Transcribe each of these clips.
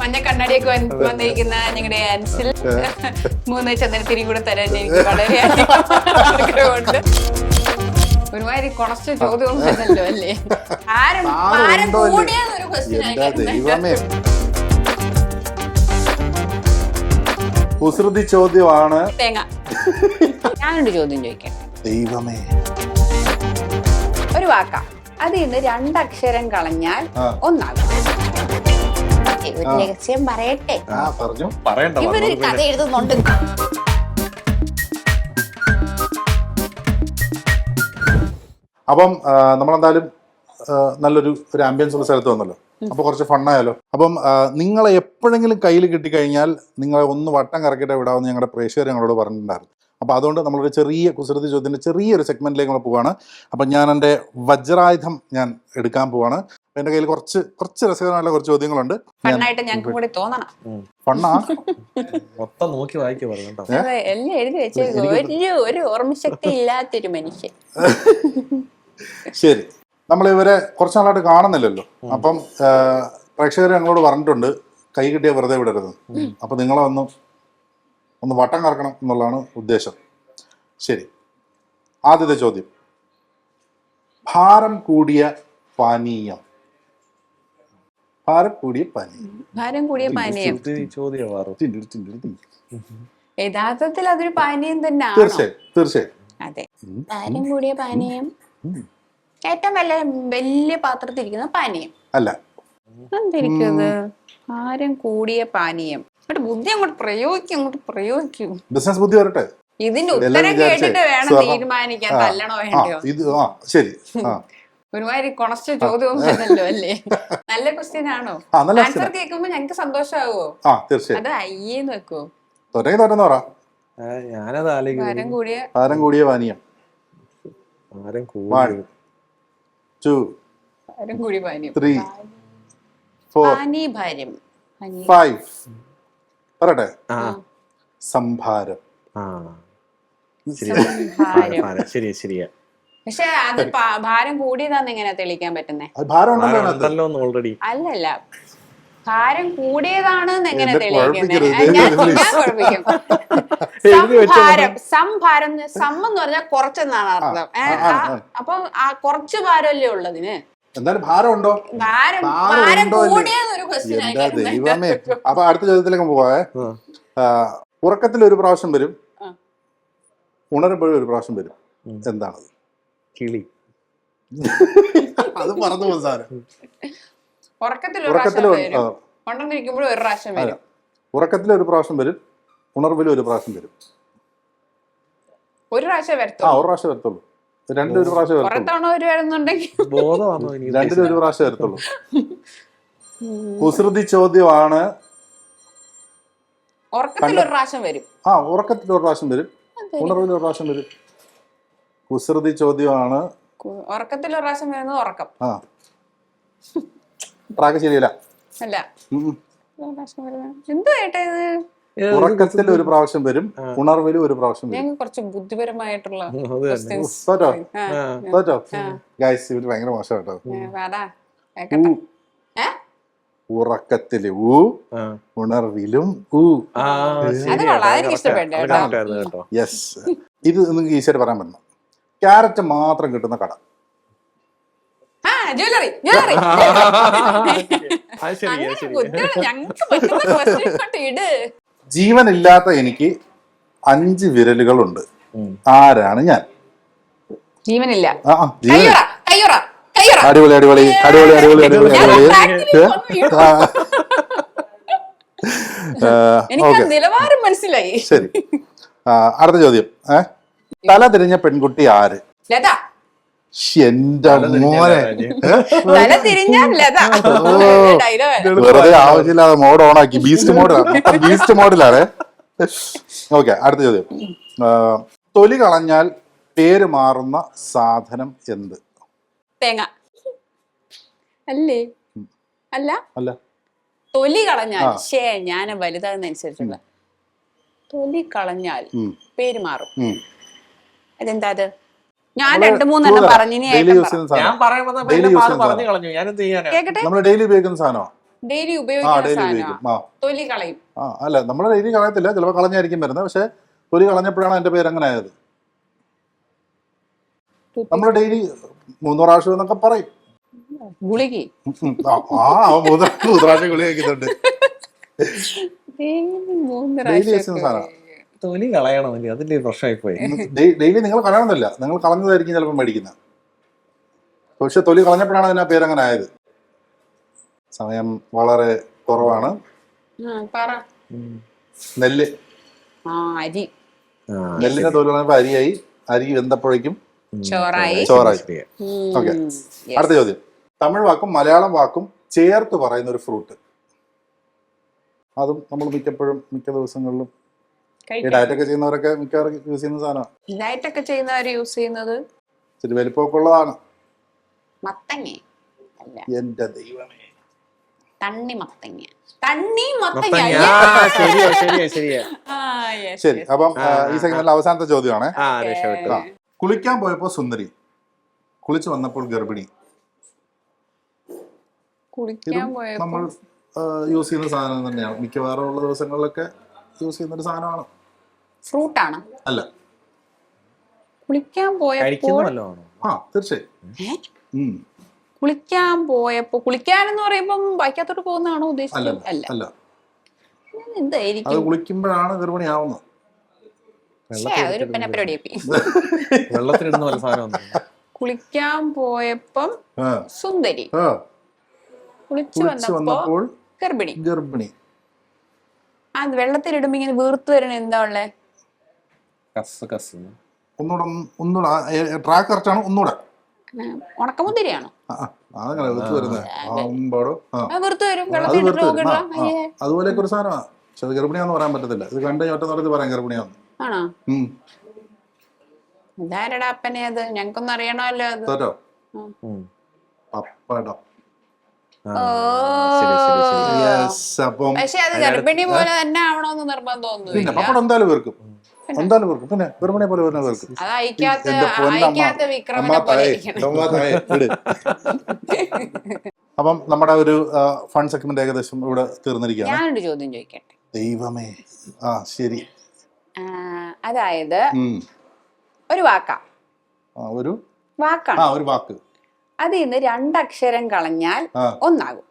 മഞ്ഞ കണ്ണാടിയൊക്കെ വന്നിരിക്കുന്ന ഞങ്ങളുടെ ആൻസിൽ മൂന്ന് ചന്ദനത്തിരി കൂടെ തരാൻ എനിക്ക് വളരെ ആഗ്രഹമുണ്ട്. ഒരുമാതിരി കുറച്ച് ചോദ്യമൊന്നും വരുന്നല്ലോ അല്ലേ? ആരും ആരും കൂടിയെന്നൊരു ക്വസ്റ്റ്യൻ കുസൃതി ചോദ്യമാണ്. തേങ്ങ. ഞാനൊരു ചോദ്യം ചോദിക്കാം. ദൈവമേ. ഒരു വാക്ക. അതിൽ നിന്ന് രണ്ടക്ഷരം കളഞ്ഞാൽ ഒന്നാകും. ഒരു രഹസ്യം പറയട്ടെ. പറഞ്ഞു. പറയണ്ട ഇവർ കഥ എഴുതുന്നുണ്ട്. അപ്പം നമ്മളെന്തായാലും നല്ലൊരു ഒരു ആംബിയൻസ് ഉള്ള സ്ഥലത്ത് വന്നല്ലോ. അപ്പൊ കുറച്ച് ഫണ്ണായാലോ. അപ്പം നിങ്ങളെ എപ്പോഴെങ്കിലും കയ്യിൽ കിട്ടിക്കഴിഞ്ഞാൽ നിങ്ങളെ ഒന്ന് വട്ടം കറക്കിയിട്ട് വിടാമെന്ന് ഞങ്ങളുടെ പ്രേക്ഷകർ ഞങ്ങളോട് പറഞ്ഞിട്ടുണ്ടായിരുന്നു. അപ്പോൾ അതുകൊണ്ട് നമ്മളൊരു ചെറിയ കുസൃതി ചോദ്യത്തിന്റെ ചെറിയൊരു സെഗ്മെന്റിലേക്ക് നമ്മൾ പോവാണ്. അപ്പം ഞാൻ എന്റെ വജ്രായുധം ഞാൻ എടുക്കാൻ പോവാണ്. എന്റെ കയ്യിൽ കുറച്ച് കുറച്ച് രസകരമായിട്ടുള്ള കുറച്ച് ചോദ്യങ്ങളുണ്ട്. ഫണ്ണായിട്ട് ഞങ്ങൾക്ക് കൂടി തോന്നണം. ഫണ്ണാ? മൊത്തം നോക്കി പറഞ്ഞു എല്ലാം എഴുതി വെച്ചേക്കും ഒരു ഒരു ഓർമ്മശക്തി ഇല്ലാത്തൊരു മനുഷ്യൻ. ശരി. നമ്മൾ ഇവരെ കുറച്ച് നാളായിട്ട് കാണുന്നില്ലല്ലോ. അപ്പം പ്രേക്ഷകർ ഞങ്ങളോട് പറഞ്ഞിട്ടുണ്ട് കൈ കിട്ടിയ വെറുതെ വിടരുത്. അപ്പൊ നിങ്ങളെ ഒന്ന് ഒന്ന് വട്ടം കറക്കണം എന്നുള്ളതാണ് ഉദ്ദേശം. ശരി. ആദ്യത്തെ ചോദ്യം. ഭാരം കൂടിയ പാനീയം. ഭാരം കൂടിയ പാനീയം ഭാരം കൂടിയ പാനീയം. ചോദ്യം യഥാർത്ഥത്തിൽ അതൊരു പാനീയം തന്നെയാണോ തീർച്ചയായും തീർച്ചയായും. അതെ. ഭാരം കൂടിയ പാനീയം ഏറ്റവും വലിയ വലിയ പാത്രത്തിരിക്കുന്ന പാനീയം. അല്ല. എന്തിരിക്കുന്നത്? ഭാരം കൂടിയ പാനീയം. അങ്ങോട്ട് ബുദ്ധി അങ്ങോട്ട് പ്രയോഗിക്കും അങ്ങോട്ട് പ്രയോഗിക്കും. ബിസിനസ് ബുദ്ധി വരട്ടെ. ഇതിന്റെ ഉത്തരം കേട്ടിട്ട് വേണം തീരുമാനിക്കാൻ തല്ലണോ വേണ്ടയോ? ഇത് ആ ശരി ഒരുമാതിരി കുറച്ച് ചോദ്യമൊന്നും അല്ലേ? നല്ല ക്വസ്റ്റ്യൻ ആണോ? ആൻസർ കേൾക്കുമ്പോ ഞങ്ങക്ക് സന്തോഷമാവോ അത് അയ്യേന്ന് വെക്കോ. പറ. ഞാനത് കൂടിയ ഭാരം കൂടിയ പാനീയം. ആരും One. കൂടി ടു ഭാരം കൂടിയ പാനീയം. ത്രീ ഫോർ പാനി ഭാര്യം ഫൈവ് പറയട്ടെ. ആ. സംഭാരം. ശരിയാ ശരിയാ. പക്ഷെ അത് ഭാരം കൂടിയതാന്ന് എങ്ങനെയാ തെളിയിക്കാൻ പറ്റുന്നേ? അത് ഭാരം ഓൾറെഡി അല്ലല്ല. ഭാരം കൂടിയതാണ് എങ്ങനെ എന്നെ തെളിയിക്കുന്നത്? കുഴപ്പിക്കരുത്. ഞാൻ ഞാൻ കുഴപ്പിക്കും. എഴുതി വെച്ചോ. സംഭാരം സംഭാരം എന്ന് പറഞ്ഞാൽ കുറച്ചെന്നാണ് അർത്ഥം. ആ, ആ, ആ, ആ. അപ്പൊ ആ കുറച്ച് ഭാരമല്ലേ ഉള്ളതിന്? എന്തായാലും ഭാരം ഉണ്ടോ? ഭാരം ഭാരം ഭാരം ഉണ്ടോ ഇല്ലേ? കൂടിയെന്നൊരു ക്വസ്റ്റ്യൻ എന്താ ദൈവമേ. അപ്പൊ അടുത്ത ചോദ്യത്തിലേക്ക് പോവേ ആ. ഉറക്കത്തിൽ ഒരു പ്രാവശ്യം വരും. ആ. ഉണരുമ്പോഴും ഒരു പ്രാവശ്യം വരും. എന്താണത്? കിളി. അത് പറഞ്ഞു പോകും സാധനം ഉറക്കത്തിൽ ഒരു ഉറക്കത്തിൽ പ്രാവശ്യം വരും. കൊണ്ടുവന്നിരിക്കുമ്പോഴും ഒരു പ്രാവശ്യം അല്ല. വരും. ഉറക്കത്തിൽ ഒരു പ്രാവശ്യം വരും. ഉണർവിലും ഒരു പ്രാവശ്യം വരും. ഒരു പ്രാവശ്യം ആ വരത്തുള്ളൂ ഒരു പ്രാവശ്യം വരത്തുള്ളൂ. ഒരു പ്രാവശ്യം വരത്തുള്ളൂ. ഒരു വരുന്നുണ്ടെങ്കിൽ? ബോധമാണോ ഇനി രണ്ടിലും ഒരു പ്രാവശ്യം വരത്തുള്ളൂ. കുസൃതി ചോദ്യമാണ്. ഉറക്കത്തിൽ ഒരു പ്രാവശ്യം വരും. ആ ഉറക്കത്തിൽ ഒരു പ്രാവശ്യം വരും. ഉണർവിൽ ഒരു പ്രാവശ്യം വരും. കുസൃതി ചോദ്യമാണ്. ഉറക്കത്തിൽ ഒരു പ്രാവശ്യം വരുന്നത് ഉറക്കം. ആ. ട്രാക്ക് ശരിയല്ല അല്ല. ഒരു പ്രാവശ്യം വരുന്നത്. എന്ത് കേട്ടാ ഇത്? ഉറക്കത്തിൽ ഒരു പ്രാവശ്യം വരും ഉണർവിലും ഒരു പ്രാവശ്യം വരും. ഞങ്ങൾ കുറച്ച് ബുദ്ധിപരമായിട്ടുള്ള അത് തന്നെ. questions. തോറ്റോ ആ, തോറ്റോ ഗൈസ് ഇവർ ഭയങ്കര മോശം കേട്ടോ കേക്കട്ടെ. ഏ? ഉറക്കത്തിൽ ഊ ആ. ഉണർവിലും ഊ. ആ അത് കൊള്ളാം, അതെനിക്ക് ഇഷ്ടപ്പെട്ടു കേട്ടോ. യെസ് ഇത് നിങ്ങൾക്ക് ഈസിയായിട്ട് പറയാൻ പറ്റണം ക്യാരറ്റ് മാത്രം കിട്ടുന്ന കട ജ്വല്ലറി ജ്വല്ലറി ഞങ്ങൾക്ക് പറ്റുന്ന ഇട് ജീവനില്ലാത്ത എനിക്ക് അഞ്ച് വിരലുകളുണ്ട് ഉണ്ട് ആരാണ് ഞാൻ ജീവനില്ല അടിപൊളി അടിപൊളി അടിപൊളി അടിപൊളി അടിപൊളി അടിപൊളി നിലവാരം മനസ്സിലായി ശരി അടുത്ത ചോദ്യം ഏ തല തിരിഞ്ഞ പെൺകുട്ടി ആര്? ലത. എന്റെ മോനെ. തല ലത. വെറുതെ ആവശ്യമില്ലാതെ മോഡ് ഓൺ ആക്കി. ബീസ്റ്റ് മോഡിലാണ് ബീസ്റ്റ് മോഡിലാണ് ഓക്കെ അടുത്ത ചോദ്യം. തൊലി കളഞ്ഞാൽ പേര് മാറുന്ന സാധനം എന്ത്? തേങ്ങ. അല്ലേ? അല്ല? അല്ല. തൊലി കളഞ്ഞാൽ. ശേ ഞാൻ വലുതാകുന്നതനുസരിച്ചുള്ള തൊലി കളഞ്ഞാൽ പേര് മാറും. അതെന്താ അത് ഞാൻ രണ്ട് മൂന്നെണ്ണം. പറഞ്ഞു ഇനി Daily ഏട്ടൻ use പറ. ചെയ്യുന്ന ഞാൻ സാധനം പറയുമ്പോ Daily use ചെയ്യുന്ന പറഞ്ഞു. കളഞ്ഞു. ഞാനെന്ത് ചെയ്യാനാ? കേക്കട്ടെ? നമ്മൾ ഡെയിലി ഉപയോഗിക്കുന്ന സാധനമാണ് ഡെയിലി ആ ഉപയോഗിക്കുന്ന ഡെയിലി സാധനമാണ് ഉപയോഗിക്കും. ആ. തൊലി കളയും. ആ അല്ല നമ്മൾ ഡെയിലി കളയത്തില്ല. ചിലപ്പോൾ കളഞ്ഞായിരിക്കും വരുന്നത്. പക്ഷെ തൊലി കളഞ്ഞപ്പോഴാണ് അതിന്റെ പേര് അങ്ങനെ ആയത്. നമ്മൾ ഡെയിലി മൂന്ന് പ്രാവശ്യം എന്നൊക്കെ പറയും. ഗുളികി. ഉം. ആ ആ, അവൻ മൂന്ന് മൂന്ന് പ്രാവശ്യം ഗുളി കഴിക്കുന്നുണ്ട്. ഡെയിലി മൂന്ന് സാധനം. തൊലി കളയണമെങ്കിൽ അതിന്റെ പ്രശ്നമായി പോയി ഡെയിലി നിങ്ങൾ കളയണമെന്നില്ല. നിങ്ങൾ കളഞ്ഞതായിരിക്കും ചിലപ്പോൾ മേടിക്കുന്നത്. പക്ഷെ തൊലി കളഞ്ഞപ്പോഴാണ് അതിന് ആ പേര് അങ്ങനെ ആയത്. സമയം വളരെ കുറവാണ്. ആ, പറ. നെല്ല്. ആ അരി. ആ, നെല്ലിന്റെ തൊലി കളഞ്ഞപ്പോൾ അരിയായി. അരി വെന്തപ്പോഴേക്കും ചോറായി. ഉം, അടുത്ത ചോദ്യം. തമിഴ് വാക്കും മലയാളം വാക്കും ചേർത്ത് പറയുന്ന ഒരു ഫ്രൂട്ട്. അതും നമ്മൾ മിക്കപ്പോഴും മിക്ക ദിവസങ്ങളിലും. ഡയറ്റ് ഒക്കെ ചെയ്യുന്നവരൊക്കെ മിക്കവാറും യൂസ് ചെയ്യുന്ന സാധനമാണ് ഡയറ്റ് ഒക്കെ ചെയ്യുന്നവര് യൂസ് ചെയ്യുന്നത്? ഇച്ചിരി വലിപ്പമൊക്കെ ഉള്ളതാണ് മത്തങ്ങ. അല്ല. എന്റെ ദൈവമേ. തണ്ണി മത്തങ്ങ. തണ്ണി മത്തങ്ങ. ശരി. അപ്പം ഈ സെഗ്മെന്റിൽ അവസാനത്തെ ചോദ്യമാണ്. ആ രക്ഷപ്പെട്ടു കുളിക്കാൻ പോയപ്പോ സുന്ദരി. കുളിച്ചു വന്നപ്പോൾ ഗർഭിണി. നമ്മൾ യൂസ് ചെയ്യുന്ന സാധനം തന്നെയാണ്. മിക്കവാറും ഉള്ള ദിവസങ്ങളിലൊക്കെ യൂസ് ചെയ്യുന്ന ഒരു സാധനമാണ്. ഫ്രൂട്ടാണ്. അല്ല. കുളിക്കാൻ പോയപ്പോൾ ആ തീർച്ചയായും. കുളിക്കാൻ പോയപ്പോ കുളിക്കാൻ എന്ന് പറയുമ്പോൾ ബൈക്കകത്തോട്ട് പോകുന്നതാണോ ഉദ്ദേശിക്കുന്നത് ഉദ്ദേശിച്ചത് അല്ല. എന്തായിരിക്കും? കുളിക്കുമ്പോഴാണ് ഗർഭിണിയാവുന്നത്. കുളിക്കാൻ പോയപ്പം ആ, സുന്ദരി. ആ, കുളിച്ചു കുളിച്ചു വന്നപ്പോൾ ഗർഭിണി. ഗർഭിണി. ആ വെള്ളത്തിലിടുമ്പോ ഇങ്ങനെ വീർത്തു വരണ എന്താ ഉള്ളേ? കസ് കസ് ഒന്നുകൂടെ ഒന്ന് ഒന്നുകൂടെ ട്രാക്ക് കറക്റ്റാണ് ഒന്നുകൂടെ. ആ, ഉണക്കമുന്തിരിയാണോ? ആ, ആ, അതങ്ങനെ വെച്ച് വരുന്നത് ആകുമ്പോഴോ ആ ആ വരും അത് വെള്ളത്തിൽ വെറുതെ ഇട്ടിട്ട് വരും. ആ, നോക്കണ്ട ആ. അയ്യേ. അതുപോലെയൊക്കെ ഒരു സാധനമാണ് പക്ഷെ അത് ഗർഭിണിയാന്ന് പറയാൻ പറ്റത്തില്ല. ഇത് കണ്ട് ഒറ്റ നടത്തി പറയാം ഗർഭിണിയാന്ന് ആണോ? ഇതാരടാ അപ്പനെ അത്? ഞങ്ങൾക്കൊന്നും അറിയണമല്ലോ അത്. പപ്പടം ആ, ശരി ശരി ശരി യെസ് അപ്പം പക്ഷെ അത് ഗർഭിണി പോലെ തന്നെ ആവണമെന്ന് നിർബന്ധം പപ്പടം എന്തായാലും വെറുക്കും. എന്തായാലും വെറുക്കും. പിന്നെ ഗർഭിണിയെ പോലെ തന്നെ വെറുക്കും. അപ്പം നമ്മുടെ ഒരു ഫണ്ട് സെഗ്മെന്റ് ഏകദേശം ഇവിടെ തീർന്നിരിക്കുകയാണ്. ഞാനൊരു ചോദ്യം ചോദിക്കട്ടെ? ദൈവമേ. ആ ശരി. അതായത് ഒരു വാക്കാ. ഒരു വാക്കാണ്. ആ ഒരു വാക്ക്. അതിൽ നിന്ന് രണ്ടക്ഷരം കളഞ്ഞാൽ ഒന്നാകും.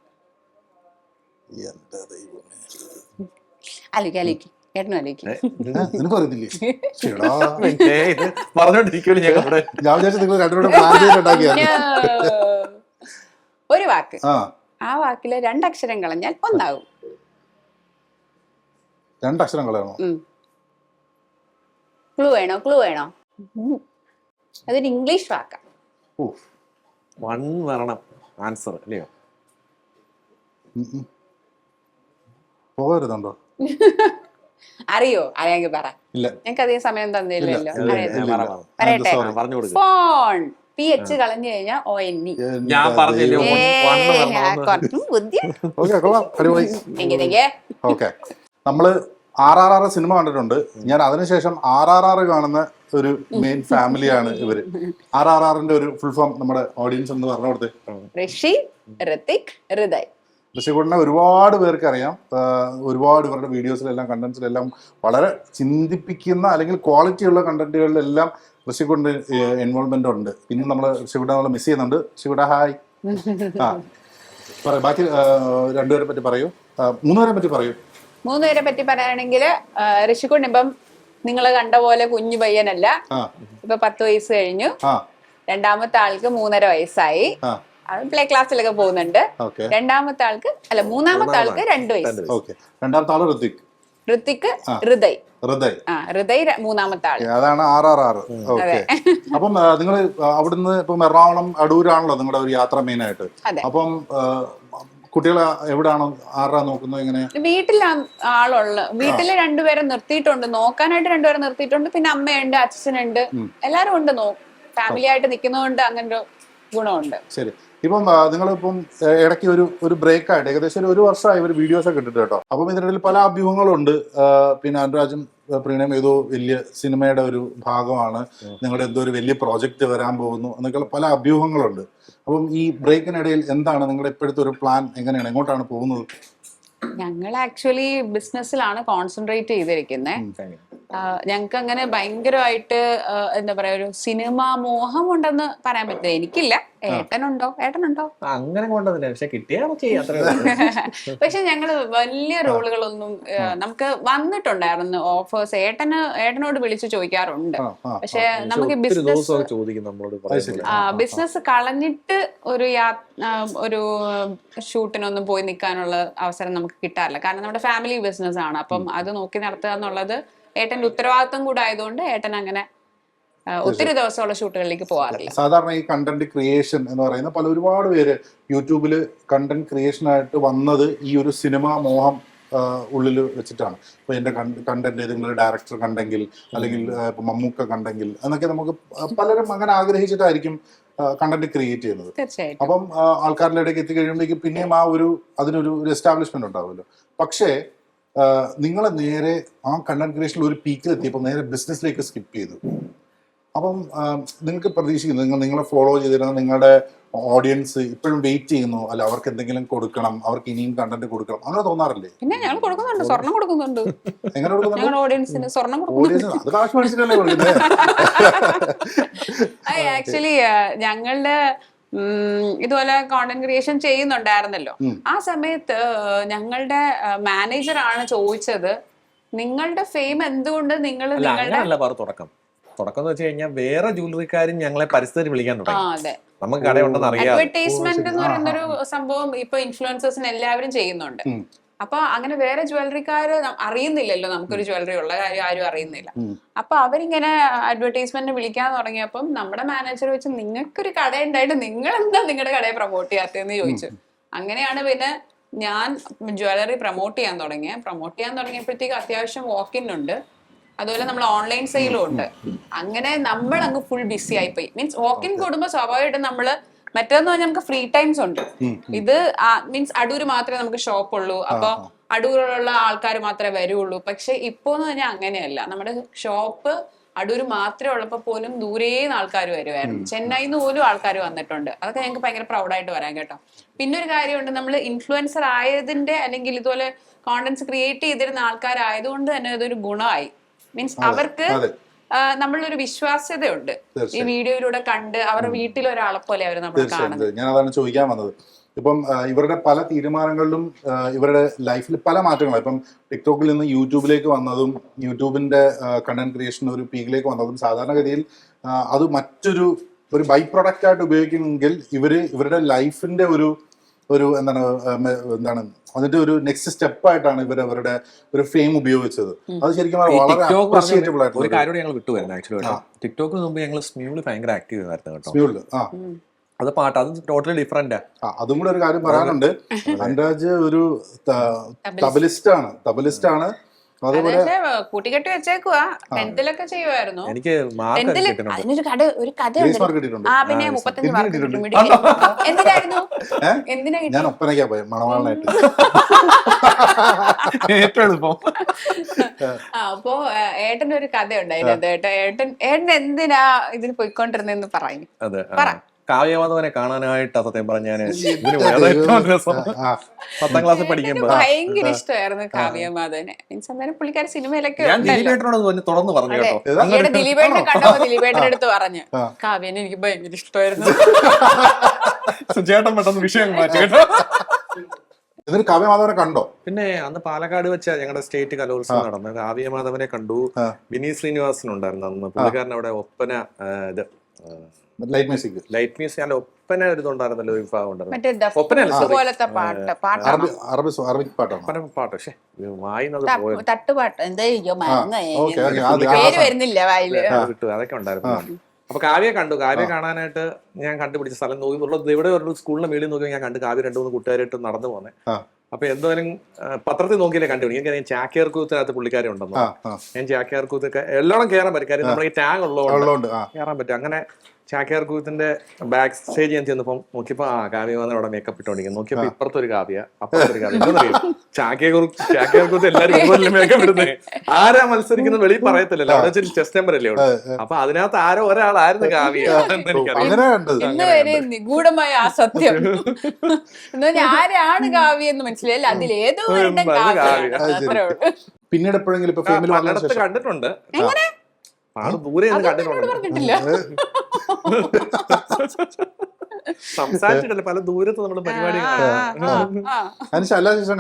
ഒരു വാക്ക്. ആ. ആ വാക്കിൽ രണ്ടക്ഷരം കളഞ്ഞാൽ ഒന്നാകും. രണ്ടക്ഷരം കളയണോ? ക്ലൂ വേണോ? ക്ലൂ വേണോ? അതൊരു ഇംഗ്ലീഷ് വാക്കാ. വൺ വരണം ആൻസർ അല്ലയോ. പോകരുതുണ്ടോ? അറിയോ? അറിയാമെങ്കിൽ പറ. ഇല്ല. ഞങ്ങൾക്ക് അധികം സമയം തന്നില്ലല്ലോ. പറയട്ടെ. പറഞ്ഞു കൊടുക്കും. ഫോൺ പി എച്ച് കളഞ്ഞു കഴിഞ്ഞാൽ ഒ എൻ ഇ ഞാൻ പറഞ്ഞില്ലേ. കുറച്ചും ബുദ്ധി നമ്മൾ ആർ ആർ ആർ സിനിമ കണ്ടിട്ടുണ്ട്. ഞാൻ അതിനുശേഷം ആർ ആർ ആർ കാണുന്ന ഒരു മെയിൻ ഫാമിലിയാണ് ഇവർ. ആർ ആർ ആറിന്റെ ഒരു ഫുൾ ഫോം നമ്മുടെ ഓഡിയൻസ് എന്ന് പറഞ്ഞു കൊടുത്ത്. ഋഷി ഋതിക് ഹൃദയ് ഋഷികുടിനെ ഒരുപാട് പേർക്ക് അറിയാം. ഒരുപാട് ഇവരുടെ വീഡിയോസിലെല്ലാം കണ്ടന്റ്സിലെല്ലാം വളരെ ചിന്തിപ്പിക്കുന്ന അല്ലെങ്കിൽ ക്വാളിറ്റി ഉള്ള കണ്ടന്റുകളിലെല്ലാം ഋഷികുടിന്റെ ഇൻവോൾവ്മെന്റ് ഉണ്ട്. പിന്നെ നമ്മൾ ഋഷികുടെ നമ്മൾ മിസ് ചെയ്യുന്നുണ്ട്. ഋഷികുട ഹായ് ആ. പറയാം ബാക്കി രണ്ടുപേരെ പറ്റി പറയൂ. മൂന്നുപേരെ പറ്റി പറയൂ. മൂന്നുപേരെ പറ്റി പറയുകയാണെങ്കിൽ ഋഷിക്കുണ്ട്. ഇപ്പം നിങ്ങൾ കണ്ട പോലെ കുഞ്ഞു പയ്യനല്ല. ഇപ്പൊ പത്ത് വയസ്സ് കഴിഞ്ഞു. രണ്ടാമത്തെ ആൾക്ക് മൂന്നര വയസ്സായി. പ്ലേ ക്ലാസ്സിലൊക്കെ പോകുന്നുണ്ട്. രണ്ടാമത്തെ ആൾക്ക് അല്ല മൂന്നാമത്തെ ആൾക്ക് രണ്ട് വയസ്സ്. രണ്ടാമത്തെ ആൾ ഋത്വിക് ഋത്തിക്ക് ഹൃദയ് ഹൃദയ് ആ ഹൃദയ് മൂന്നാമത്തെ ആൾ. അതാണ് ആർ ആർ ആർ ഓക്കെ. അപ്പം നിങ്ങൾ അവിടുന്ന് ഇപ്പം എറണാകുളം അടൂരാണല്ലോ നിങ്ങളുടെ ഒരു യാത്ര മെയിൻ ആയിട്ട്. അപ്പം കുട്ടികളെ എവിടാണോ ആരാ നോക്കുന്നത് എങ്ങനെ വീട്ടിൽ ആളുള്ള വീട്ടിൽ രണ്ടുപേരെ നിർത്തിയിട്ടുണ്ട്. നോക്കാനായിട്ട് രണ്ടുപേരെ നിർത്തിയിട്ടുണ്ട്. പിന്നെ അമ്മയുണ്ട് അച്ഛനുണ്ട്. എല്ലാരും ഉണ്ട് ഫാമിലി ആയിട്ട് നിൽക്കുന്നതുകൊണ്ട് അങ്ങനെ ഒരു ഗുണമുണ്ട്. ശരി. ഇപ്പം നിങ്ങളിപ്പം ഇടയ്ക്ക് ഒരു ഒരു ബ്രേക്കായിട്ട് ഏകദേശം ഒരു വർഷമായി ഒരു വീഡിയോസ് ഒക്കെ ഇട്ടിട്ട് കേട്ടോ. അപ്പം ഇതിനിടയിൽ പല അഭ്യൂഹങ്ങളുണ്ട്. പിന്നെ അനുരാജും പ്രീണയും ഏതോ വലിയ സിനിമയുടെ ഒരു ഭാഗമാണ്. നിങ്ങളുടെ എന്തോ ഒരു വലിയ പ്രോജക്റ്റ് വരാൻ പോകുന്നു എന്നൊക്കെയുള്ള പല അഭ്യൂഹങ്ങളുണ്ട്. അപ്പം ഈ ബ്രേക്കിനിടയിൽ എന്താണ് നിങ്ങളുടെ ഇപ്പോഴത്തെ ഒരു പ്ലാൻ? എങ്ങനെയാണ്? എങ്ങോട്ടാണ് പോകുന്നത്? ഞങ്ങൾ ആക്ച്വലി ബിസിനസ്സിലാണ് കോൺസെൻട്രേറ്റ് ചെയ്തിരിക്കുന്നത് ഞങ്ങൾക്ക് അങ്ങനെ ഭയങ്കരമായിട്ട് എന്താ പറയാ ഒരു സിനിമാ മോഹം ഉണ്ടെന്ന് പറയാൻ പറ്റില്ല. എനിക്കില്ല. ഏട്ടനുണ്ടോ? ഏട്ടനുണ്ടോ? അങ്ങനെ പക്ഷെ. പക്ഷെ ഞങ്ങൾ വലിയ റോളുകളൊന്നും നമുക്ക് വന്നിട്ടുണ്ടായിരുന്നു ഓഫേഴ്സ്. ഏട്ടന് ഏട്ടനോട് വിളിച്ചു ചോദിക്കാറുണ്ട്. പക്ഷെ നമുക്ക് ബിസിനസ്. ബിസിനസ് കളഞ്ഞിട്ട് ഒരു യാ ഒരു ഷൂട്ടിനൊന്നും പോയി നിൽക്കാനുള്ള അവസരം നമുക്ക് കിട്ടാറില്ല. കാരണം നമ്മുടെ ഫാമിലി ബിസിനസ് ആണ്. അപ്പം അത് നോക്കി നടത്തുക എന്നുള്ളത് ഏട്ടന്റെ ഉത്തരവാദിത്വം കൂടെ ആയതുകൊണ്ട് ഏട്ടൻ അങ്ങനെ ഒത്തിരി ദിവസമുള്ള ഷൂട്ടുകളിലേക്ക് പോകാറില്ല. സാധാരണ ഈ കണ്ടന്റ് ക്രിയേഷൻ എന്ന് പറയുന്ന പല ഒരുപാട് പേര് യൂട്യൂബിൽ കണ്ടന്റ് ക്രിയേഷൻ ആയിട്ട് വന്നത് ഈ ഒരു സിനിമ മോഹം ഉള്ളിൽ വെച്ചിട്ടാണ്. ഇപ്പൊ എന്റെ കണ്ടന്റ് ഏതെങ്കിലും ഡയറക്ടർ കണ്ടെങ്കിൽ അല്ലെങ്കിൽ ഇപ്പൊ മമ്മൂക്ക കണ്ടെങ്കിൽ എന്നൊക്കെ നമുക്ക് പലരും അങ്ങനെ ആഗ്രഹിച്ചിട്ടായിരിക്കും കണ്ടന്റ് ക്രിയേറ്റ് ചെയ്യുന്നത്. അപ്പം ആൾക്കാരുടെ ഇടയ്ക്ക് എത്തിക്കഴിയുമ്പോഴേക്കും പിന്നെയും ആ ഒരു അതിനൊരു എസ്റ്റാബ്ലിഷ്മെന്റ് ഉണ്ടാവുമല്ലോ. പക്ഷേ നിങ്ങൾ നേരെ ആ കണ്ടന്റ് ക്രിയേഷനിൽ ഒരു പീക്കിൽ എത്തിയപ്പോൾ നേരെ ബിസിനസ്സിലേക്ക് സ്കിപ്പ് ചെയ്തു. അപ്പം നിങ്ങൾക്ക് പ്രതീക്ഷിക്കുന്നു നിങ്ങൾ നിങ്ങളെ ഫോളോ ചെയ്തിരുന്ന നിങ്ങളുടെ ഓഡിയൻസ് ഇപ്പോഴും വെയിറ്റ് ചെയ്യുന്നു അല്ല അവർക്ക് എന്തെങ്കിലും കൊടുക്കണം അവർക്ക് ഇനിയും കണ്ടന്റ് കൊടുക്കണം അങ്ങനെ തോന്നാറില്ലേ? പിന്നെ ഞങ്ങൾ കൊടുക്കുന്നുണ്ട് സ്വർണം കൊടുക്കുന്നുണ്ട്. എങ്ങനെ കൊടുക്കുന്നുണ്ട്? ഓഡിയൻസിന് സ്വർണം ഓഡിയൻസ് അത് കാശ് മേടിച്ചിട്ടല്ലേ കൊടുക്കുന്നത് ആക്ച്വലി ഞങ്ങളുടെ ഇതുപോലെ കോണ്ടന്റ് ക്രിയേഷൻ ചെയ്യുന്നുണ്ടായിരുന്നല്ലോ. ആ സമയത്ത് ഞങ്ങളുടെ മാനേജർ ആണ് ചോദിച്ചത് നിങ്ങളുടെ ഫെയിം എന്തുകൊണ്ട് നിങ്ങൾ നിങ്ങളുടെ തുടക്കം. തുടക്കം എന്ന് വെച്ച് കഴിഞ്ഞാൽ വേറെ ജ്വല്ലറിക്കാരും ഞങ്ങളെ പരിസ്ഥിതി വിളിക്കാൻ തുടങ്ങി. നമുക്ക് കടയുണ്ടെന്ന് അറിയാം. അഡ്വർടൈസ്മെന്റ് എന്ന് പറയുന്ന ഒരു സംഭവം ഇപ്പൊ ഇൻഫ്ലുവൻസേഴ്സിന് എല്ലാവരും ചെയ്യുന്നുണ്ട്. അപ്പൊ അങ്ങനെ വേറെ ജ്വല്ലറിക്കാര് അറിയുന്നില്ലല്ലോ നമുക്കൊരു ജ്വല്ലറി ഉള്ള കാര്യം ആരും അറിയുന്നില്ല. അപ്പൊ അവരിങ്ങനെ അഡ്വർടൈസ്മെന്റ് വിളിക്കാൻ തുടങ്ങിയപ്പം നമ്മുടെ മാനേജർ വെച്ച് നിങ്ങൾക്കൊരു കട ഉണ്ടായിട്ട് നിങ്ങൾ എന്താ നിങ്ങളുടെ കടയെ പ്രൊമോട്ട് ചെയ്യാത്തതെന്ന് ചോദിച്ചു. അങ്ങനെയാണ് പിന്നെ ഞാൻ ജ്വല്ലറി പ്രൊമോട്ട് ചെയ്യാൻ തുടങ്ങിയ. പ്രൊമോട്ട് ചെയ്യാൻ തുടങ്ങിയപ്പോഴത്തേക്ക് അത്യാവശ്യം വാക്കിൻ ഉണ്ട്. അതുപോലെ നമ്മൾ ഓൺലൈൻ സെയിലും ഉണ്ട്. അങ്ങനെ നമ്മൾ അങ്ങ് ഫുൾ ബിസി ആയിപ്പോയി മീൻസ് വാക്കിൻ കൂടുമ്പോൾ സ്വാഭാവികമായിട്ടും നമ്മൾ മറ്റേന്ന് പറഞ്ഞാൽ നമുക്ക് ഫ്രീ ടൈംസ് ഉണ്ട്. ഇത് മീൻസ് അടൂര് മാത്രമേ നമുക്ക് ഷോപ്പ് ഉള്ളൂ. അപ്പൊ അടൂരിലുള്ള ആൾക്കാർ മാത്രമേ വരുള്ളൂ. പക്ഷെ ഇപ്പോ എന്ന് പറഞ്ഞാൽ അങ്ങനെയല്ല. നമ്മുടെ ഷോപ്പ് അടൂര് മാത്രമേ ഉള്ളപ്പോൾ പോലും ദൂരേന്ന് ആൾക്കാർ വരുമായിരുന്നു ചെന്നൈയിൽ നിന്ന് പോലും ആൾക്കാർ വന്നിട്ടുണ്ട്. അതൊക്കെ ഞങ്ങൾക്ക് ഭയങ്കര പ്രൗഡായിട്ട് വരാൻ കേട്ടോ. പിന്നെ ഒരു കാര്യമുണ്ട്. നമ്മൾ ഇൻഫ്ലുവൻസർ ആയതിന്റെ അല്ലെങ്കിൽ ഇതുപോലെ കോണ്ടന്റ്സ് ക്രിയേറ്റ് ചെയ്തിരുന്ന ആൾക്കാരായതുകൊണ്ട് തന്നെ ഇതൊരു ഗുണമായി. മീൻസ് അവർക്ക് ആ, വിശ്വാസ്യതയുണ്ട്. ഈ വീഡിയോയിലൂടെ കണ്ട് അവരുടെ വീട്ടിൽ ഒരാളെ പോലെ അവർ നമ്മൾ കാണുന്നത്. ഞാൻ അതാണ് ചോദിക്കാൻ വന്നത്. ഇപ്പം ഇവരുടെ പല തീരുമാനങ്ങളിലും ഇവരുടെ ലൈഫിൽ പല മാറ്റങ്ങളും. ഇപ്പം ടിക്ടോക്കിൽ നിന്ന് യൂട്യൂബിലേക്ക് വന്നതും യൂട്യൂബിന്റെ കണ്ടന്റ് ക്രിയേഷൻ ഒരു പീക്കിലേക്ക് വന്നതും സാധാരണഗതിയിൽ അത് മറ്റൊരു ഒരു ബൈ പ്രൊഡക്റ്റ് ആയിട്ട് ഉപയോഗിക്കുമെങ്കിൽ ഇവർ ഇവരുടെ ലൈഫിന്റെ ഒരു ഒരു എന്താണ് എന്താണ് അതിന്റെ ഒരു നെക്സ്റ്റ് സ്റ്റെപ്പ് ആയിട്ടാണ് ഇവർ അവരുടെ ഒരു ഫെയിം ഉപയോഗിച്ചത്. അത് ശരിക്കും വളരെ ടിക്ടോക്ക് അപ്രീഷിയേറ്റബിൾ പറഞ്ഞ ഒരു ആയിട്ടുള്ള കാര്യം ഞങ്ങൾ വിട്ടുവരുന്നത് ആക്ച്വലി ടിക്ടോക്കിന് മുമ്പ് ഞങ്ങൾ സ്മ്യൂൾ ഭയങ്കര ആക്റ്റീവ് ആയിരുന്നു കേട്ടോ. സ്മ്യൂളിൽ ആ. അത് പാട്ട് അത് ടോട്ടലി ഡിഫറെന്റ് അതും കൂടെ ഒരു കാര്യം പറയാനുണ്ട്. അനുരാജ് ഒരു തബലിസ്റ്റ്. ആണ് തബലിസ്റ്റ് ആണ് കൂട്ടിക്കെട്ടി വെച്ചേക്കുവാ. ടെൻത്തിലൊക്കെ ചെയ്യുമായിരുന്നു എനിക്ക് അതിനൊരു കട ഒരു കഥ ആ പിന്നെ മുപ്പത്തഞ്ച് മാർക്ക് എന്തിനായിരുന്നു? എന്തിനാ ഞാൻ ഒപ്പനയ്ക്കാ പോയ മണവാളനായിട്ട്. ഏറ്റവും എളുപ്പം. ആ അപ്പോ ഏട്ടൻ ഒരു കഥയുണ്ട് അതിനകത്ത്. ഏട്ടൻ ഏട്ടൻ ഏട്ടൻ എന്തിനാ ഇതിന് പോയിക്കൊണ്ടിരുന്നെന്ന് പറയും. അതെ പറ. കാവ്യമാധവനെ കാണാനായിട്ട് സത്യം പറഞ്ഞ ഞാൻ പത്താം ക്ലാസ്സിൽ പഠിക്കുമ്പോൾ ഭയങ്കര ഇഷ്ടമായിരുന്നു കാവ്യമാധവനെ മീൻസ് അന്നേരം പുള്ളിക്കാരി സിനിമയിലൊക്കെ ഞാൻ ദിലീപേട്ടനോട് തുറന്നു പറഞ്ഞു കേട്ടോ. ദിലീപേട്ടനെ കണ്ടപ്പോ ദിലീപേട്ടന്റെ അടുത്ത് പറഞ്ഞു. കാവ്യനെ എനിക്ക് ഭയങ്കര ഇഷ്ടമായിരുന്നു. ചേട്ടൻ പെട്ടെന്ന് വിഷയം മാറ്റി കേട്ടോ. എന്നിട്ട് കാവ്യമാധവനെ കണ്ടോ? പിന്നെ അന്ന് പാലക്കാട് വെച്ച ഞങ്ങളുടെ സ്റ്റേറ്റ് കലോത്സവം നടന്നു കാവ്യമാധവനെ കണ്ടു. വിനീത് ശ്രീനിവാസൻ ഉണ്ടായിരുന്നു അന്ന്. പുള്ളിക്കാരൻ അവിടെ ഒപ്പന ഇത് ലൈറ്റ് മ്യൂസിക് ലൈറ്റ് മ്യൂസിക് അല്ല ഒപ്പന ഒരു ഇതുണ്ടായിരുന്നല്ലോ ഒരു വിഭാഗം ഉണ്ടായിരുന്നു. മറ്റേ ദഫ് ഒപ്പനയല്ല, പോലത്തെ പാട്ട് അറബി അറബി അറബിക് പാട്ടാണോ? ഒപ്പന പാട്ട് പക്ഷേ വായിന്നത് തട്ടുപാട്ട്. എന്താ പേര് വരുന്നില്ല വായിൽ. കിട്ടും. അതൊക്കെ ഉണ്ടായിരുന്നു. അപ്പൊ കാവ്യ കണ്ടു. കാവ്യ കാണാനായിട്ട് ഞാൻ കണ്ടുപിടിച്ച സ്ഥലം നോക്കി ഉള്ളത് ഇവിടെ ഒരു സ്കൂളിന്റെ മേളിൽ നോക്കി ഞാൻ കണ്ട് കാവ്യ രണ്ടു മൂന്ന് കൂട്ടുകാരായിട്ട് നടന്നു പോന്നെ. അപ്പൊ എന്തായാലും പത്രത്തിൽ നോക്കിയില്ലേ കണ്ടുപിടി? എനിക്ക് ചാക്കിയാർ കൂത്തിനകത്ത് പുള്ളിക്കാരെ ഉണ്ടെന്ന് ഞാൻ ചാക്കിയാർ കൂത്തൊക്കെ എല്ലായിടും കയറാൻ പറ്റും. കാര്യം നമ്മുടെ ഈ ടാഗ് ഉള്ളതുകൊണ്ട് കയറാൻ പറ്റും. അങ്ങനെ ചാക്യാർ കൂത്തിന്റെ ബാക്ക് സ്റ്റേജ് ഞാൻ ചെന്നപ്പം നോക്കിയപ്പോ ആ കാവ്യ വന്ന അവിടെ മേക്കപ്പ് ഇട്ടോണ്ടിരിക്കും നോക്കിയപ്പോ ഇപ്പുറത്തെ ഒരു കാവ്യ അപ്പുറത്തെ ഒരു കാവ്യ ചാക്യാർ ചാക്യാർ കൂത്ത് എല്ലാരും മേക്കപ്പ് ഇടുന്നത് ആരാ മത്സരിക്കുന്നത് വെളിയിൽ പറയത്തില്ലല്ലോ. അവിടെ ചെസ്റ്റ് നമ്പർ അല്ലേ അവിടെ അപ്പൊ അതിനകത്ത് ആരോ ഒരാളായിരുന്നു കാവ്യ. എന്ന് എനിക്കറിയാം നിഗൂഢമായ ആ സത്യം. ആരാണ് കാവ്യ എന്ന് മനസ്സിലായില്ല അതിൽ ഏതോ ഒരെണ്ണം ഉം, അത് കാവ്യാണ്. കാവ്യ. അത്രേ ഉള്ളൂ. പിന്നീട് എപ്പോഴെങ്കിലും കണ്ടിട്ടുണ്ട്. ഫെയിമിൽ വന്നതിന് പലയിടത്ത് ശേഷം കണ്ടിട്ടുണ്ട് ആൾ ദൂരെ കണ്ടിട്ടില്ല സംസാരിച്ചിട്ടല്ല പല ദൂരത്ത് നമ്മുടെ പരിപാടി. അതിന് എല്ലാ ദിവസവും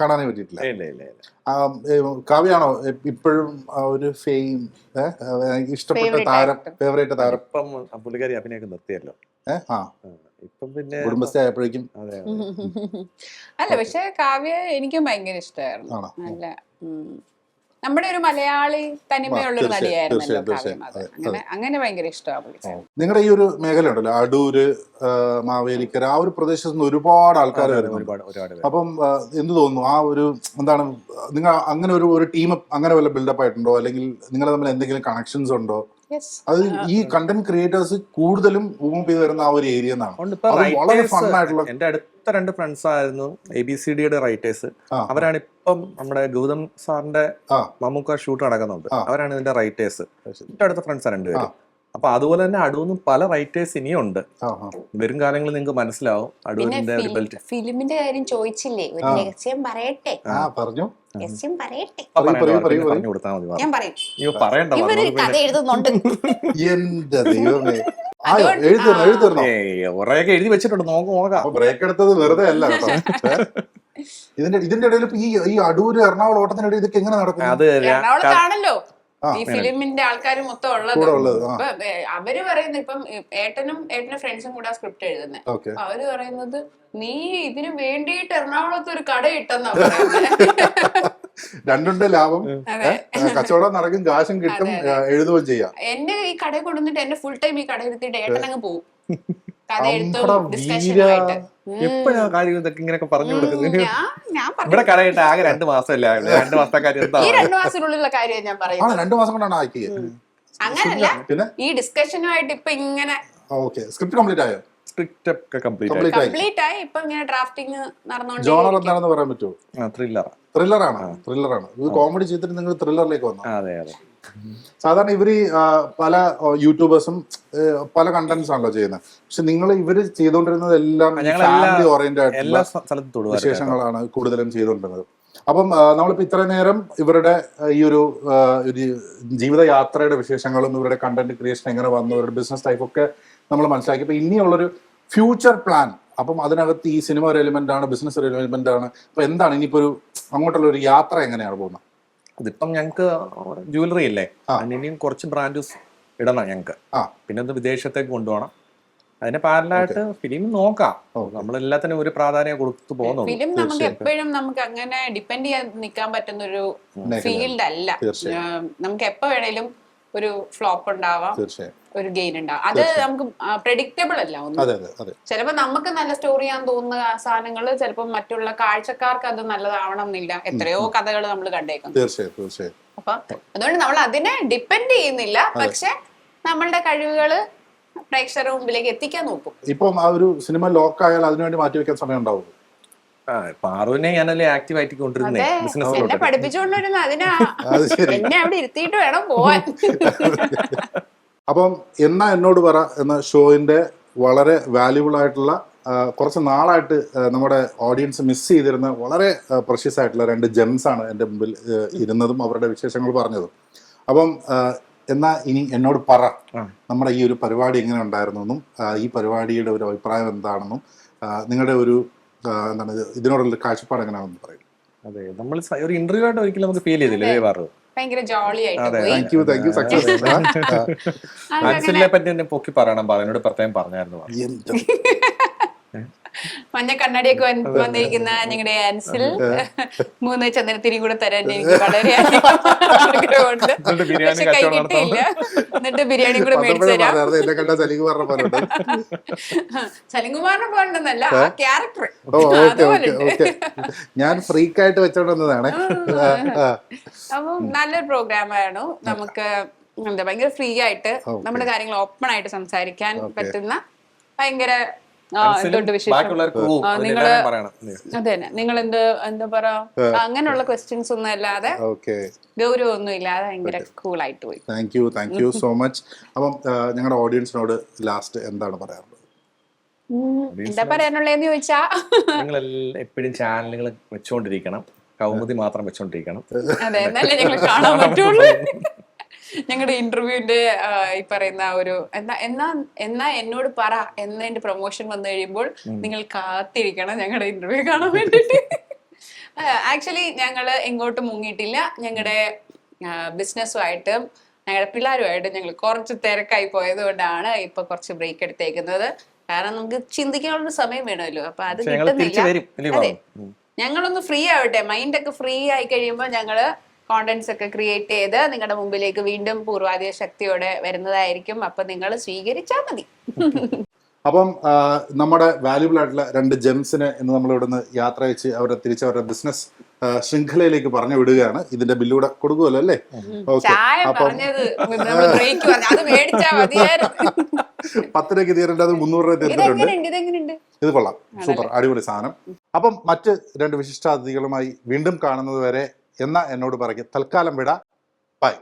കാണാനേ പറ്റിയിട്ടില്ല. ഇല്ല ഇല്ല ഇല്ല. ആ, ഏ, കാവ്യാണോ? ഇപ്പോഴും ഒരു ഫെയിം ഇഷ്ടപ്പെട്ട താരം. ഫേവറേറ്റ് താരം. ഇപ്പം പുള്ളിക്കാരി അഭിനയൊക്കെ നിർത്തിയല്ലോ. ഇപ്പം പിന്നെ കുടുംബസ്ഥ ആയപ്പോഴേക്കും. അല്ല പക്ഷെ കാവ്യ എനിക്കും ഭയങ്കര ഇഷ്ടമായിരുന്നു. ആണോ? നമ്മുടെ ഒരു മലയാളി തനിമയുള്ള ഒരു നടിയായിരുന്നല്ലോ. അങ്ങനെ അങ്ങനെ ഭയങ്കര ഇഷ്ടമാണ് നിങ്ങളുടെ ഈ ഒരു മേഖല ഉണ്ടല്ലോ അടൂര് മാവേലിക്കര ആ ഒരു പ്രദേശത്ത് നിന്ന് ഒരുപാട് ആൾക്കാർ വരുന്നു. അപ്പം എന്ത് തോന്നുന്നു? ആ ഒരു എന്താണ് നിങ്ങൾ അങ്ങനെ ഒരു ഒരു ടീം അങ്ങനെ വല്ല ബിൽഡപ്പ് ആയിട്ടുണ്ടോ? അല്ലെങ്കിൽ നിങ്ങൾ തമ്മിൽ എന്തെങ്കിലും കണക്ഷൻസ് ഉണ്ടോ? അത് ഈ കണ്ടന്റ് ക്രിയേറ്റേഴ്സ് കൂടുതലും മൂവ് ചെയ്ത് വരുന്ന ആ ഒരു ഏരിയ എന്നാണ്. അത് വളരെ ഫൺ ആയിട്ടുള്ള എന്റെ അടുത്ത രണ്ട് ഫ്രണ്ട്സ് ആയിരുന്നു എ ബി സി ഡിയുടെ റൈറ്റേഴ്സ് അവരാണ് ഇപ്പം നമ്മുടെ ഗൗതം സാറിന്റെ. മമ്മൂക്ക ഷൂട്ട് നടക്കുന്നുണ്ട്. അവരാണ് ഇതിന്റെ റൈറ്റേഴ്സ് എന്റെ ഏറ്റവും അടുത്ത ഫ്രണ്ട്സ് ആണ് രണ്ടുപേരും. അപ്പൊ അതുപോലെ തന്നെ അടൂന്ന് പല റൈറ്റേഴ്സ് ഇനിയും ഉണ്ട്. വരും കാലങ്ങളിൽ നിങ്ങൾക്ക് മനസ്സിലാവും അടൂരിന്റെ ഫിലിമിന്റെ കാര്യം ചോദിച്ചില്ലേ? ഒരു. രഹസ്യം പറയട്ടെ. ആ പറഞ്ഞു. എഴുതി വെച്ചിട്ടുണ്ട്. നോക്ക്. നോക്കാം ബ്രേക്ക് എടുത്തത് വെറുതെ അല്ല ഇതിന്റെ ഇതിന്റെ ഇടയിൽ ഈ ഈ അടൂര് എറണാകുളം ഓട്ടത്തിനിടയിൽ ഇതൊക്കെ എങ്ങനെ നടക്കും അത് എറണാകുളത്താണല്ലോ. ഈ ഫിലിമിന്റെ ആൾക്കാർ മൊത്തം ഉള്ളത് അവർ പറയുന്നത് ഇപ്പം ഏട്ടനും ഏട്ടന്റെ ഫ്രണ്ട്സും കൂടെ ആ സ്ക്രിപ്റ്റ് എഴുതുന്നത് അപ്പൊ അവർ പറയുന്നത് നീ ഇതിനു വേണ്ടിയിട്ട് എറണാകുളത്ത് ഒരു കട ഇട്ടെന്നാ രണ്ടുണ്ട് ലാഭം. കച്ചവടം നടക്കും കാശും കിട്ടും എഴുതുകയും ചെയ്യാം. എന്റെ ഈ കട കൊണ്ടുവന്നിട്ട് എന്റെ ഫുൾ ടൈം ഈ കട ഇരുത്തിയിട്ട് ഏട്ടൻ അങ്ങ് പോകും കഥ എഴുത്തും ഡിസ്കഷനുമായിട്ട് എപ്പോഴാ കാര്യം ഇതൊക്കെ ഇങ്ങനെയൊക്കെ പറഞ്ഞു കൊടുക്കുന്നത്? ഞാൻ ഞാൻ പറഞ്ഞു ഇവിടെ കടയിട്ട് ആകെ രണ്ട് മാസമല്ല? രണ്ടു രണ്ട് മാസത്തെ കാര്യം എന്താ? ഈ രണ്ടു മാസത്തിനുള്ളിലുള്ള കാര്യം ഞാൻ ആ പറയുന്നത് രണ്ടു മാസം കൊണ്ടാണ് ആക്കിയത് അങ്ങനല്ല. പിന്നെ? ഈ ഡിസ്കഷനുമായിട്ട് ഇപ്പൊ ഇങ്ങനെ ഓക്കെ. സ്ക്രിപ്റ്റ് കംപ്ലീറ്റ് ആയോ? സ്ക്രിപ്റ്റ് ഒക്കെ കംപ്ലീറ്റ് കംപ്ലീറ്റ് ആയി. കംപ്ലീറ്റ് ആയി. ഇപ്പൊ ഇങ്ങനെ ഡ്രാഫ്റ്റിംഗ് ജോണർ നടന്നുകൊണ്ടേ എന്താണെന്ന് പറയാൻ പറ്റുമോ? ആ ത്രില്ലർ ത്രില്ലറാണ് ത്രില്ലറാണ് ഇത് കോമഡി ചെയ്തിട്ട് നിങ്ങൾ ത്രില്ലറിലേക്ക് വന്നു? അതെ അതെ. സാധാരണ ഇവർ പല യൂട്യൂബേഴ്സും പല കണ്ടന്റ്സ് ആണല്ലോ ചെയ്യുന്നത്. പക്ഷെ നിങ്ങൾ ഇവർ ചെയ്തുകൊണ്ടിരുന്നത് എല്ലാം ഫാമിലി ഓറിയന്റഡ് ആയിട്ടുള്ള വിശേഷങ്ങളാണ് കൂടുതലും ചെയ്തുകൊണ്ടിരുന്നത് അപ്പം നമ്മളിപ്പോ ഇത്ര നേരം ഇവരുടെ ഈ ഒരു ജീവിതയാത്രയുടെ വിശേഷങ്ങളും ഇവരുടെ കണ്ടന്റ് ക്രിയേഷൻ എങ്ങനെ വന്നു ഇവരുടെ ബിസിനസ് ടൈപ്പ് ഒക്കെ നമ്മൾ മനസ്സിലാക്കി. അപ്പൊ ഇനിയുള്ളൊരു ഫ്യൂച്ചർ പ്ലാൻ അപ്പം അതിനകത്ത് ഈ സിനിമ ഒരു എലിമെന്റ് ആണ് ബിസിനസ് ഒരു എലിമെന്റ് ആണ്. അപ്പൊ എന്താണ് ഇനിയിപ്പോ ഒരു അങ്ങോട്ടുള്ള ഒരു യാത്ര എങ്ങനെയാണ് പോകുന്നത്? ഇതിപ്പം ഞങ്ങക്ക് ജുവലറി ഇല്ലേ? അതിനിയും കുറച്ച് ബ്രാൻഡ്സ് ഇടണം ഞങ്ങക്ക്. ആ. പിന്നെ ഒന്ന് വിദേശത്തേക്ക് കൊണ്ടുപോകണം. അതിന് പാരലായിട്ട് ഫിലിം നോക്കാം. നമ്മളെല്ലാത്തിനും ഒരു പ്രാധാന്യം കൊടുത്തു പോകുന്നു ഫിലിം നമുക്ക് എപ്പോഴും നമുക്ക് അങ്ങനെ ഡിപ്പെൻഡ് ചെയ്യാൻ നിൽക്കാൻ പറ്റുന്ന ഒരു ഫീൽഡ് അല്ല. നമുക്ക് എപ്പോ വേണേലും ഒരു ഫ്ലോപ്പ് ഉണ്ടാവാം. ഒരു ഗെയിൻ ഉണ്ടാവും. അത് നമുക്ക് പ്രെഡിക്റ്റബിൾ അല്ല. ഒന്ന് അതെ അതെ അതെ. ചിലപ്പോ നമുക്ക് നല്ല സ്റ്റോറിയാന്ന് ചെയ്യാൻ തോന്നുന്ന സാധനങ്ങൾ ചിലപ്പോ മറ്റുള്ള കാഴ്ചക്കാർക്ക് അത് നല്ലതാവണം എന്നില്ല എത്രയോ കഥകൾ നമ്മൾ കണ്ടേക്കുന്നു തീർച്ചയായും തീർച്ചയായും. അപ്പൊ അതുകൊണ്ട് നമ്മൾ അതിനെ ഡിപ്പെൻഡ് ചെയ്യുന്നില്ല. പക്ഷെ നമ്മളുടെ കഴിവുകൾ പ്രേക്ഷകരുടെ മുമ്പിലേക്ക് എത്തിക്കാൻ നോക്കും. ഇപ്പം ആ ഒരു സിനിമ ലോക്ക് ആയാൽ അതിനുവേണ്ടി മാറ്റി വെക്കാൻ സമയം ഉണ്ടാവും ആ പാറുവിനെ ഞാനല്ലേ ആക്റ്റീവ് ആയിട്ട് കൊണ്ടിരുന്നേ ബിസിനസ്സിലോട്ട് പഠിപ്പിച്ചുകൊണ്ടിരുന്ന അതിനാ. അത് എന്നെ അവിടെ ഇരുത്തിയിട്ട് വേണം പോവാൻ. അപ്പം എന്നാ എന്നോട് പറ എന്ന ഷോയിന്റെ വളരെ വാല്യുബിൾ ആയിട്ടുള്ള കുറച്ച് നാളായിട്ട് നമ്മുടെ ഓഡിയൻസ് മിസ് ചെയ്തിരുന്ന വളരെ പ്രഷ്യസ് ആയിട്ടുള്ള രണ്ട് ജെംസ് ആണ് എന്റെ മുമ്പിൽ ഇരുന്നതും അവരുടെ വിശേഷങ്ങൾ പറഞ്ഞതും. അപ്പം എന്നാ ഇനി എന്നോട് പറ. നമ്മുടെ ഈ ഒരു പരിപാടി എങ്ങനെ ഉണ്ടായിരുന്നു എന്നും ഈ പരിപാടിയുടെ ഒരു അഭിപ്രായം എന്താണെന്നും നിങ്ങളുടെ ഒരു എന്താണ് ഇത് ഇതിനോടുള്ള കാഴ്ചപ്പാട് എങ്ങനെയാണെന്ന് പറയും. അതെ നമ്മൾ ഒരു ഇന്റർവ്യൂ ആയിട്ട് ഒരിക്കലും നമുക്ക് ഫീൽ ചെയ്തില്ലേ അതെ. ഭയങ്കര ജോളി ആയിട്ട് പറ്റി എന്നെ പൊക്കി പറയണം പറഞ്ഞോട് എന്നോട് പ്രത്യേകം പറഞ്ഞായിരുന്നു. പാറു. മഞ്ഞ കണ്ണാടിയൊക്കെ വന്നിരിക്കുന്ന ഞങ്ങളുടെ ആൻസിൽ മൂന്ന് തിരി കൂടെ തരാൻ എനിക്ക് വളരെ ആഗ്രഹമുണ്ട്. പക്ഷെ കൈ കിട്ടിയില്ല. എന്നിട്ട് ബിരിയാണി കൂടെ മേടിച്ചു തരാം. എന്നെ കണ്ട സലിക്ക് പറഞ്ഞ പോലെ പോകണ്ടെന്നല്ല ആ ക്യാരക്ടർ. ഞാൻ ഫ്രീക്ക് ആയിട്ട് വെച്ചോണ്ട് വന്നതാണ്. ആ, ആ. അപ്പം നല്ലൊരു പ്രോഗ്രാമായിരുന്നു നമുക്ക് എന്താ ഭയങ്കര ഫ്രീ ആയിട്ട്. നമ്മുടെ കാര്യങ്ങൾ ഓപ്പൺ ആയിട്ട് സംസാരിക്കാൻ പറ്റുന്ന ഭയങ്കര അതെ നിങ്ങൾ എന്ത് എന്താ പറയാ അങ്ങനെയുള്ള ക്വസ്റ്റ്യൻസ് ഒന്നും അല്ലാതെ ഓക്കെ. ഗൗരവമൊന്നും ഇല്ലാതെ ഭയങ്കര കൂൾ ആയിട്ട് പോയി thank you thank you so much അപ്പം ഞങ്ങളുടെ ഓഡിയൻസിനോട് ലാസ്റ്റ് എന്താണ് പറയാറുള്ളത് എന്താ പറയാനുള്ളതെന്ന് ചോദിച്ചാ? നിങ്ങൾ എപ്പോഴും ചാനലുകൾ വെച്ചുകൊണ്ടിരിക്കണം കൗമുദി മാത്രം വെച്ചോണ്ടിരിക്കണം. അതെ നല്ല ഞങ്ങൾ കാണാൻ പറ്റുള്ളൂ. ഞങ്ങളുടെ ഇന്റർവ്യൂവിന്റെ ഈ പറയുന്ന ഒരു എന്നാ എന്നാ എന്നാ എന്നോട് പറ എന്നതിന്റെ പ്രൊമോഷൻ വന്നു കഴിയുമ്പോൾ നിങ്ങൾ കാത്തിരിക്കണം ഞങ്ങളുടെ ഇന്റർവ്യൂ കാണാൻ വേണ്ടിട്ട്. ആക്ച്വലി ഞങ്ങൾ എങ്ങോട്ടും മുങ്ങിയിട്ടില്ല. ഞങ്ങളുടെ ബിസിനസ്സുമായിട്ടും ഞങ്ങളുടെ പിള്ളേരുമായിട്ട് ഞങ്ങൾ കുറച്ച് തിരക്കായി പോയത് കൊണ്ടാണ് ഇപ്പൊ കുറച്ച് ബ്രേക്ക് എടുത്തേക്കുന്നത്. കാരണം നമുക്ക് ചിന്തിക്കാനുള്ള സമയം വേണമല്ലോ. അപ്പൊ അത് കിട്ടുന്നില്ല. അതെ. ഞങ്ങളൊന്ന് ഫ്രീ ആവട്ടെ. മൈൻഡ് ഒക്കെ ഫ്രീ ആയി കഴിയുമ്പോൾ ഞങ്ങൾ കോണ്ടന്റ്സ് ഒക്കെ ക്രിയേറ്റ് ചെയ്ത് നിങ്ങളുടെ മുമ്പിലേക്ക് വീണ്ടും പൂർവാധിക ശക്തിയോടെ വരുന്നതായിരിക്കും. അപ്പൊ നിങ്ങൾ സ്വീകരിച്ചാൽ മതി. അപ്പം നമ്മുടെ വാല്യുബിൾ ആയിട്ടുള്ള രണ്ട് ജെംസിനെ ഇന്ന് നമ്മൾ ഇവിടുന്ന് യാത്ര അയച്ച് അവരെ തിരിച്ച് അവരുടെ ബിസിനസ് ശൃംഖലയിലേക്ക് പറഞ്ഞു വിടുകയാണ്. ഇതിന്റെ ബില്ലൂടെ കൊടുക്കുമല്ലോ അല്ലേ? അപ്പം പത്ത് രൂപയ്ക്ക് തീരേണ്ടത് മുന്നൂറ് രൂപ തീർത്തിട്ടുണ്ട്. ഇതെങ്ങനെയുണ്ട് ഇത് കൊള്ളാം. സൂപ്പർ. അടിപൊളി സാധനം. അപ്പം മറ്റ് രണ്ട് വിശിഷ്ടാതിഥികളുമായി വീണ്ടും കാണുന്നത് വരെ എന്ന എന്നോട് പറയും. തൽക്കാലം വിട. ബൈ.